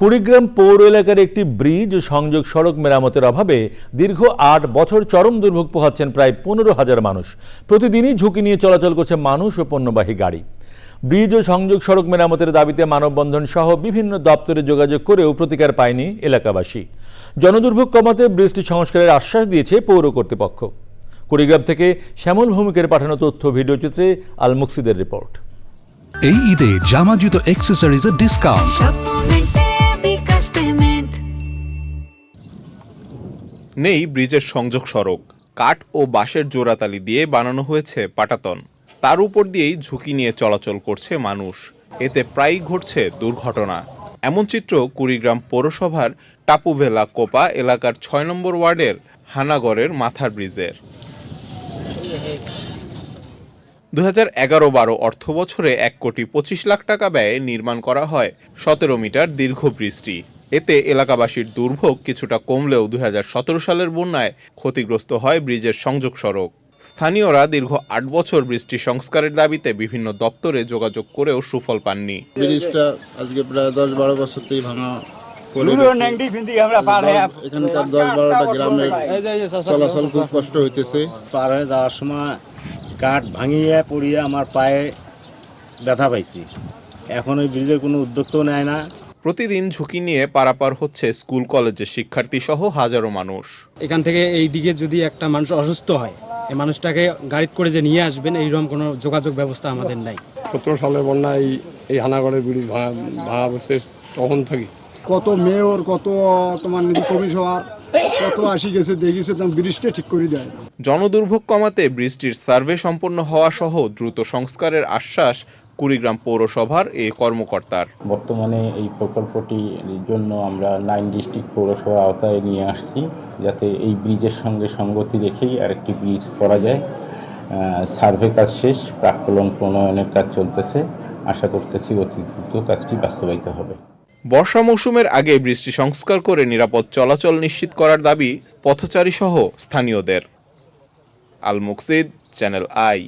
কুড়িগ্রাম পৌর এলাকার একটি ব্রিজ ও সংযোগ সড়ক মেরামতের অভাবে দীর্ঘ আট বছর চরম দুর্ভোগ পোহাচ্ছেন প্রায় পনেরো হাজার মানুষ। প্রতিদিনই ঝুঁকি নিয়ে চলাচল করছে মানুষ ও পণ্যবাহী গাড়ি। ব্রিজ ও সংযোগ সড়ক মেরামতের দাবিতে মানববন্ধন সহ বিভিন্ন দপ্তরে যোগাযোগ করেও প্রতিকার পায়নি এলাকাবাসী। জনদুর্ভোগ কমাতে ব্রিজটি সংস্কারের আশ্বাস দিয়েছে পৌর কর্তৃপক্ষ। কুড়িগ্রাম থেকে শ্যামল ভৌমিকের পাঠানো তথ্য ভিডিওচিত্রে আল মুকসিদের রিপোর্ট। এই ঈদে জামা জুতো অ্যাক্সেসরিজের ডিসকাউন্ট নেই ব্রিজের সংযোগ সড়ক। কাঠ ও বাঁশের জোড়াতালি দিয়ে বানানো হয়েছে পাটাতন। তার উপর দিয়েই ঝুঁকি নিয়ে চলাচল করছে মানুষ। এতে প্রায়ই ঘটছে দুর্ঘটনা। এমন চিত্র কুড়িগ্রাম পৌরসভার টাপুভেলা কোপা এলাকার ছয় নম্বর ওয়ার্ডের হানাগড়ের মাথার ব্রিজের। দু হাজার এগারো বারো অর্থ বছরে এক কোটি পঁচিশ লাখ টাকা ব্যয়ে নির্মাণ করা হয় সতেরো মিটার দীর্ঘ ব্রিজটি। এতে এলাকাবাসীর দুর্ভোগ কিছুটা কমলেও দুই হাজার সতেরো সালের বন্যায় ক্ষতিগ্রস্ত হয় ব্রিজের সংযোগ সড়ক। স্থানীয়রা দীর্ঘ আট বছর বৃষ্টি সংস্কারের দাবিতে বিভিন্ন দপ্তরে যোগাযোগ করেও সুফল পাননি। ব্রিজটা আজকে প্রায় দশ বারো বছর থেকে ভাঙা এখানকার দশ বারোটা গ্রামের চলাচল খুব কষ্ট হইতেছে। পার হয়ে যাওয়ার সময় কাঠ ভাঙিয়ে পড়িয়ে আমার পায়ে ব্যথা পাইছি। এখন ওই ব্রিজের কোনো উদ্যোক্তাও নেয় না। প্রতিদিন ঝুঁকি নিয়ে পারাপার হচ্ছে স্কুল কলেজের শিক্ষার্থী সহ হাজারো মানুষ। এখান থেকে এই দিকে যদি একটা মানুষ অসুস্থ হয় এই মানুষটাকে গাড়িতে করে যে নিয়ে আসবেন এইরকম কোনো যোগাযোগ ব্যবস্থা আমাদের নাই। সতেরো সালে বন্যায় এই এই হানাগড়ের ব্রিজ ভাঙা ভাঙা পড়ছে তখন থাকি। কত মেয়র কত তোমার কমিশনার কত আসি গেছে দেখিছে তোমার ব্রিজটা ঠিক করে দেয়। জনদুর্ভোগ কমাতে ব্রিজটির সার্ভে সম্পন্ন হওয়া সহ দ্রুত সংস্কারের আশ্বাস কুড়িগ্রাম পৌরসভার এ কর্মকর্তার। বর্তমানে এই প্রকল্পটির জন্য আমরা নাইন ডিস্ট্রিক্ট পৌরসভার আওতায় নিয়ে আসছি যাতে এই ব্রিজের সঙ্গে সঙ্গতি রেখেই আরেকটি ব্রিজ করা যায়। সার্ভে কাজ শেষ প্রাক্কলন প্রণয়নের কাজ চলতেছে। আশা করতেছি অতি দ্রুত কাজটি বাস্তবায়িত হবে। বর্ষা মৌসুমের আগে বৃষ্টি সংস্কার করে নিরাপদ চলাচল নিশ্চিত করার দাবি পথচারী সহ স্থানীয়দের। Al Muksid channel I.